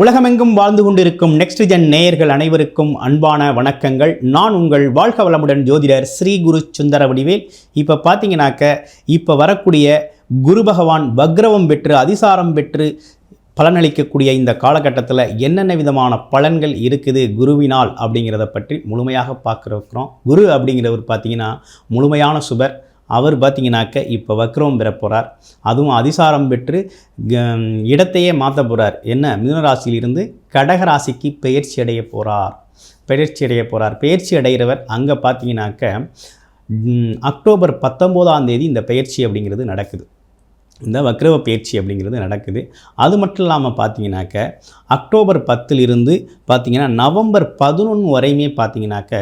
உலகமெங்கும் வாழ்ந்து கொண்டிருக்கும் நெக்ஸ்ட் ஜென் நேயர்கள் அனைவருக்கும் அன்பான வணக்கங்கள். நான் உங்கள் வாழ்க வளமுடன் ஜோதிடர் ஸ்ரீ குரு சுந்தர வடிவேல். இப்போ பார்த்தீங்கன்னாக்க இப்போ வரக்கூடிய குரு பகவான் வக்ரவம் பெற்று அதிசாரம் பெற்று பலனளிக்கக்கூடிய இந்த காலகட்டத்தில் என்னென்ன விதமான பலன்கள் இருக்குது குருவினால் அப்படிங்கிறத பற்றி முழுமையாக பார்க்குறோம். குரு அப்படிங்கிறவர் பார்த்தீங்கன்னா முழுமையான சுபர் அவர் பார்த்தீங்கன்னாக்க இப்போ வக்ரவம் பெற போகிறார் அதுவும் அதிசாரம் பெற்று இடத்தையே மாற்ற போகிறார் என்ன? மிதுனராசியிலிருந்து கடகராசிக்கு பயிற்சி அடைய போகிறார் பயிற்சி அடைய போகிறார் பயிற்சி அடைகிறவர் அங்கே பார்த்தீங்கன்னாக்க அக்டோபர் பத்தொம்போதாம் தேதி இந்த பயிற்சி அப்படிங்கிறது நடக்குது. இந்த வக்ரவ பயிற்சி அப்படிங்கிறது நடக்குது. அது மட்டும் இல்லாமல் பார்த்தீங்கன்னாக்க அக்டோபர் பத்திலிருந்து பார்த்திங்கன்னா நவம்பர் பதினொன்று வரையுமே பார்த்தீங்கன்னாக்க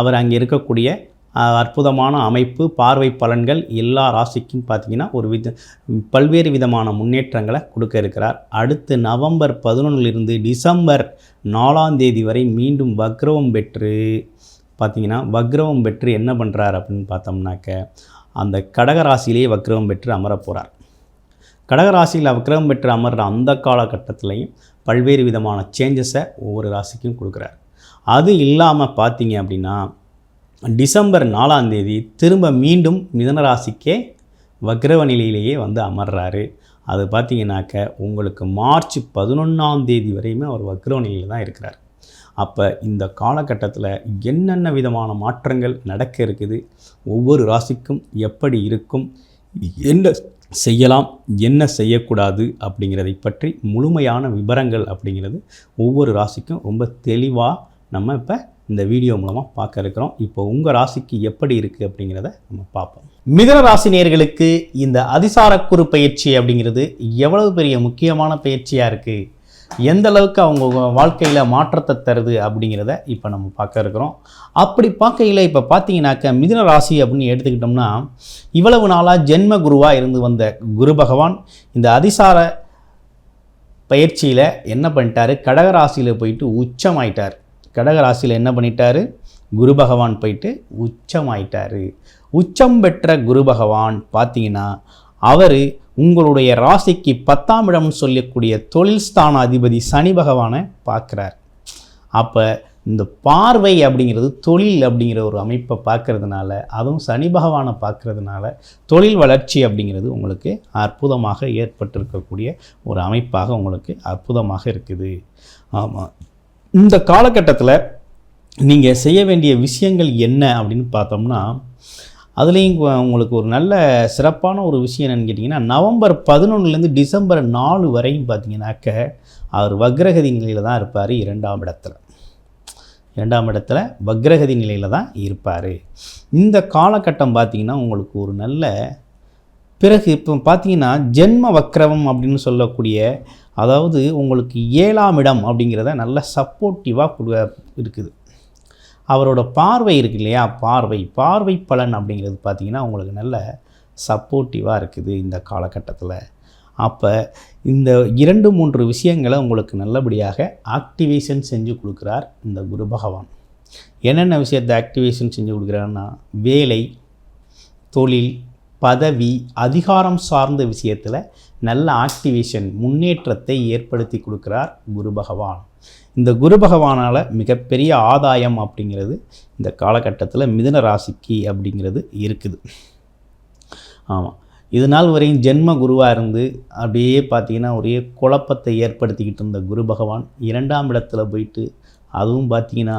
அவர் அங்கே இருக்கக்கூடிய அற்புதமான அமைப்பு பார்வை பலன்கள் எல்லா ராசிக்கும் பார்த்தீங்கன்னா ஒரு வித பல்வேறு விதமான முன்னேற்றங்களை கொடுக்க இருக்கிறார். அடுத்து நவம்பர் பதினொன்றிலிருந்து டிசம்பர் நாலாம் தேதி வரை மீண்டும் வக்ரவம் பெற்று பார்த்தீங்கன்னா வக்ரவம் பெற்று என்ன பண்ணுறார் அப்படின்னு பார்த்தோம்னாக்க அந்த கடகராசியிலேயே வக்ரவம் பெற்று அமரப்போகிறார் கடகராசியில் வக்ரவம் பெற்று அமர்ற அந்த காலகட்டத்திலையும் பல்வேறு விதமான சேஞ்சஸை ஒவ்வொரு ராசிக்கும் கொடுக்குறார். அது இல்லாமல் பார்த்தீங்க அப்படின்னா டிசம்பர் நாலாம் தேதி திரும்ப மீண்டும் மிதன ராசிக்கே வக்ரவ நிலையிலேயே வந்து அமர்றாரு. அது பார்த்தீங்கன்னாக்க உங்களுக்கு மார்ச் பதினொன்றாம் தேதி வரையுமே அவர் வக்ரவ நிலையில் தான் இருக்கிறார். அப்போ இந்த காலகட்டத்தில் என்னென்ன விதமான மாற்றங்கள் நடக்க இருக்குது? ஒவ்வொரு ராசிக்கும் எப்படி இருக்கும்? என்ன செய்யலாம்? என்ன செய்யக்கூடாது? அப்படிங்கிறதை பற்றி முழுமையான விவரங்கள் அப்படிங்கிறது ஒவ்வொரு ராசிக்கும் ரொம்ப தெளிவாக நம்ம இப்போ இந்த வீடியோ மூலமாக பார்க்க இருக்கிறோம். இப்போ உங்கள் ராசிக்கு எப்படி இருக்குது அப்படிங்கிறத நம்ம பார்ப்போம். மிதன ராசி நேர்களுக்கு இந்த அதிசாரக்குறு பயிற்சி அப்படிங்கிறது எவ்வளவு பெரிய முக்கியமான பயிற்சியாக இருக்குது எந்த அளவுக்கு அவங்க வாழ்க்கையில் மாற்றத்தை தருது அப்படிங்கிறத இப்போ நம்ம பார்க்க இருக்கிறோம். அப்படி பார்க்கையில் இப்போ பார்த்தீங்கன்னாக்க மிதுன ராசி அப்படின்னு எடுத்துக்கிட்டோம்னா இவ்வளவு நாளாக ஜென்ம குருவாக இருந்து வந்த குரு பகவான் இந்த அதிசார பயிற்சியில் என்ன பண்ணிட்டாரு? கடகராசியில் போயிட்டு உச்சமாயிட்டார். கடகராசியில் என்ன பண்ணிட்டாரு? குரு பகவான் போயிட்டு உச்சமாயிட்டாரு. உச்சம் பெற்ற குரு பகவான் பார்த்தீங்கன்னா அவர் உங்களுடைய ராசிக்கு பத்தாம் இடம்னு சொல்லக்கூடிய தொழில் ஸ்தான அதிபதி சனி பகவானை பார்க்குறார். அப்போ இந்த பார்வை அப்படிங்கிறது தொழில் அப்படிங்கிற ஒரு அமைப்பை பார்க்கறதுனால அதுவும் சனி பகவானை பார்க்கறதுனால தொழில் வளர்ச்சி அப்படிங்கிறது உங்களுக்கு அற்புதமாக ஏற்பட்டிருக்கக்கூடிய ஒரு அமைப்பாக உங்களுக்கு அற்புதமாக இருக்குது. ஆமாம் இந்த காலகட்டத்தில் நீங்கள் செய்ய வேண்டிய விஷயங்கள் என்ன அப்படின்னு பார்த்தோம்னா அதுலேயும் உங்களுக்கு ஒரு நல்ல சிறப்பான ஒரு விஷயம் என்னென்னு கேட்டிங்கன்னா நவம்பர் பதினொன்றுலேருந்து டிசம்பர் நாலு வரையும் பார்த்தீங்கன்னாக்க அவர் வக்ரகதி நிலையில் தான் இருப்பார் இரண்டாம் இடத்துல. இரண்டாம் இடத்துல வக்ரகதி நிலையில் தான் இருப்பார். இந்த காலகட்டம் பார்த்தீங்கன்னா உங்களுக்கு ஒரு நல்ல பிறகு இப்போ பார்த்தீங்கன்னா ஜென்ம வக்ரவம் அப்படின்னு சொல்லக்கூடிய அதாவது உங்களுக்கு ஏழாம் இடம் அப்படிங்கிறத நல்ல சப்போர்ட்டிவாக இருக்குது. அவரோட பார்வை இருக்கு இல்லையா? பார்வை பார்வை பலன் அப்படிங்கிறது பார்த்திங்கன்னா உங்களுக்கு நல்ல சப்போர்ட்டிவாக இருக்குது இந்த காலகட்டத்தில். அப்போ இந்த இரண்டு மூன்று விஷயங்களை உங்களுக்கு நல்லபடியாக ஆக்டிவேஷன் செஞ்சு கொடுக்குறார் இந்த குரு பகவான். என்னென்ன விஷயத்தை ஆக்டிவேஷன் செஞ்சு கொடுக்குறாருன்னா வேலை தொழில் பதவி அதிகாரம் சார்ந்த விஷயத்தில் நல்ல ஆக்டிவேஷன் முன்னேற்றத்தை ஏற்படுத்தி கொடுக்கிறார் குரு பகவான். இந்த குரு பகவானால் மிகப்பெரிய ஆதாயம் அப்படிங்கிறது இந்த காலகட்டத்தில் மிதுன ராசிக்கு அப்படிங்கிறது இருக்குது. ஆமாம் இது நாள் வரையும் ஜென்ம குருவாக இருந்து அப்படியே பார்த்தீங்கன்னா ஒரே குழப்பத்தை ஏற்படுத்திக்கிட்டு இருந்த குரு பகவான் இரண்டாம் இடத்துல போயிட்டு அதுவும் பார்த்தீங்கன்னா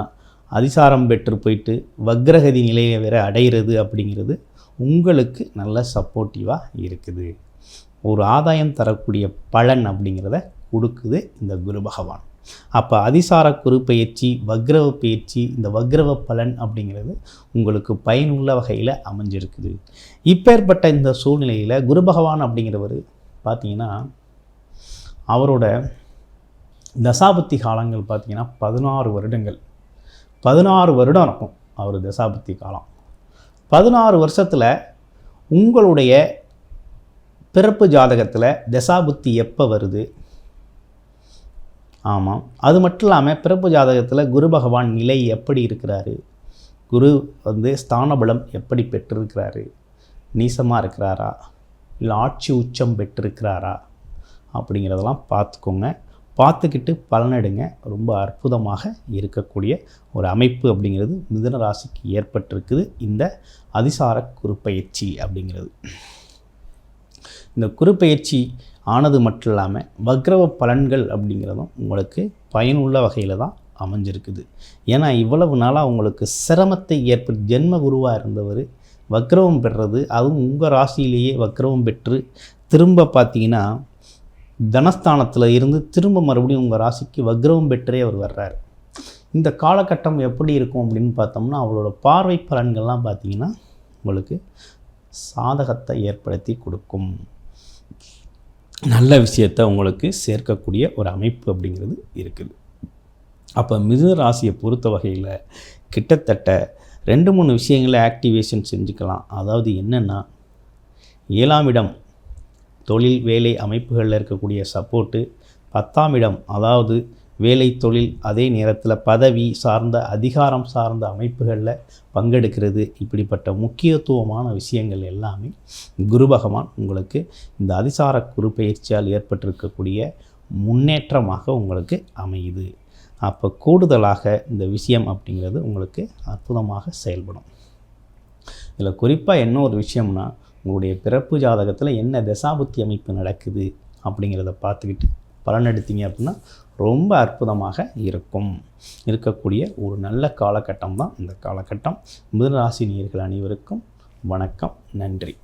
அதிசாரம் பெற்று போயிட்டு வக்ரகதி நிலையை வேற அடைகிறது அப்படிங்கிறது உங்களுக்கு நல்ல சப்போர்ட்டிவாக இருக்குது. ஒரு ஆதாயம் தரக்கூடிய பலன் அப்படிங்கிறத கொடுக்குது இந்த குரு பகவான். அப்போ அதிசார குரு பயிற்சி வக்ரவ பயிற்சி இந்த வக்ரவ பலன் அப்படிங்கிறது உங்களுக்கு பயனுள்ள வகையில் அமைஞ்சிருக்குது. இப்பேற்பட்ட இந்த சூழ்நிலையில் குரு பகவான் அப்படிங்கிறவர் பார்த்தீங்கன்னா அவரோட தசாபத்தி காலங்கள் பார்த்தீங்கன்னா பதினாறு வருடங்கள். பதினாறு வருடம் இருக்கும் அவர் தசாபத்தி காலம். பதினாறு வருஷத்தில் உங்களுடைய பிறப்பு ஜாதகத்தில் தசாபுத்தி எப்போ வருது? ஆமாம் அது மட்டும் இல்லாமல் பிறப்பு ஜாதகத்தில் குரு பகவான் நிலை எப்படி இருக்கிறாரு? குரு வந்து ஸ்தானபலம் எப்படி பெற்றிருக்கிறாரு? நீசமாக இருக்கிறாரா? இல்லை ஆட்சி உச்சம் பெற்றிருக்கிறாரா? அப்படிங்கிறதெல்லாம் பார்த்துக்கோங்க. பார்த்துக்கிட்டு பலனெடுங்க. ரொம்ப அற்புதமாக இருக்கக்கூடிய ஒரு அமைப்பு அப்படிங்கிறது மிதுன ராசிக்கு ஏற்பட்டிருக்குது. இந்த அதிசார குறுப்பயிற்சி அப்படிங்கிறது. இந்த குறுப்பயிற்சி ஆனது மட்டும் இல்லாமல் வக்ரவ பலன்கள் அப்படிங்கிறதும் உங்களுக்கு பயனுள்ள வகையில் தான் அமைஞ்சிருக்குது. ஏன்னா இவ்வளவு நாளாக உங்களுக்கு சிரமத்தை ஏற்பட்டு ஜென்ம குருவாக இருந்தவர் வக்ரவம் பெறுறது அதுவும் உங்கள் ராசியிலேயே வக்ரவம் பெற்று திரும்ப பார்த்தீங்கன்னா தனஸ்தானத்தில் இருந்து திரும்ப மறுபடியும் உங்கள் ராசிக்கு வக்ரவம் பெற்றே அவர் வர்றார். இந்த காலகட்டம் எப்படி இருக்கும் அப்படின்னு பார்த்தோம்னா அவளோட பார்வை பலன்கள்லாம் பார்த்தீங்கன்னா உங்களுக்கு சாதகத்தை ஏற்படுத்தி கொடுக்கும். நல்ல விஷயத்தை உங்களுக்கு சேர்க்கக்கூடிய ஒரு அமைப்பு அப்படிங்கிறது இருக்குது. அப்போ மிதுன ராசியை பொறுத்த வகையில் கிட்டத்தட்ட ரெண்டு மூணு விஷயங்களை ஆக்டிவேஷன் செஞ்சுக்கலாம். அதாவது என்னென்னா ஏழாம் இடம் தொழில் வேலை அமைப்புகளில் இருக்கக்கூடிய சப்போர்ட்டு பத்தாம் இடம் அதாவது வேலை தொழில் அதே நேரத்தில் பதவி சார்ந்த அதிகாரம் சார்ந்த அமைப்புகளில் பங்கெடுக்கிறது. இப்படிப்பட்ட முக்கியத்துவமான விஷயங்கள் எல்லாமே குரு பகவான் உங்களுக்கு இந்த அதிசார குரு பயிற்சியால் ஏற்பட்டிருக்கக்கூடிய முன்னேற்றமாக உங்களுக்கு அமையுது. அப்போ கூடுதலாக இந்த விஷயம் அப்படிங்கிறது உங்களுக்கு அற்புதமாக செயல்படும். இதில் குறிப்பாக என்ன ஒரு விஷயம்னா உங்களுடைய பிறப்பு ஜாதகத்தில் என்ன தசாபுத்தி அமைப்பு நடக்குது அப்படிங்கிறத பார்த்துக்கிட்டு பலன் எடுத்தீங்க அப்படின்னா ரொம்ப அற்புதமாக இருக்கும். இருக்கக்கூடிய ஒரு நல்ல காலகட்டம் தான் இந்த காலகட்டம். மிதராசி நேயர்கள் அனைவருக்கும் வணக்கம். நன்றி.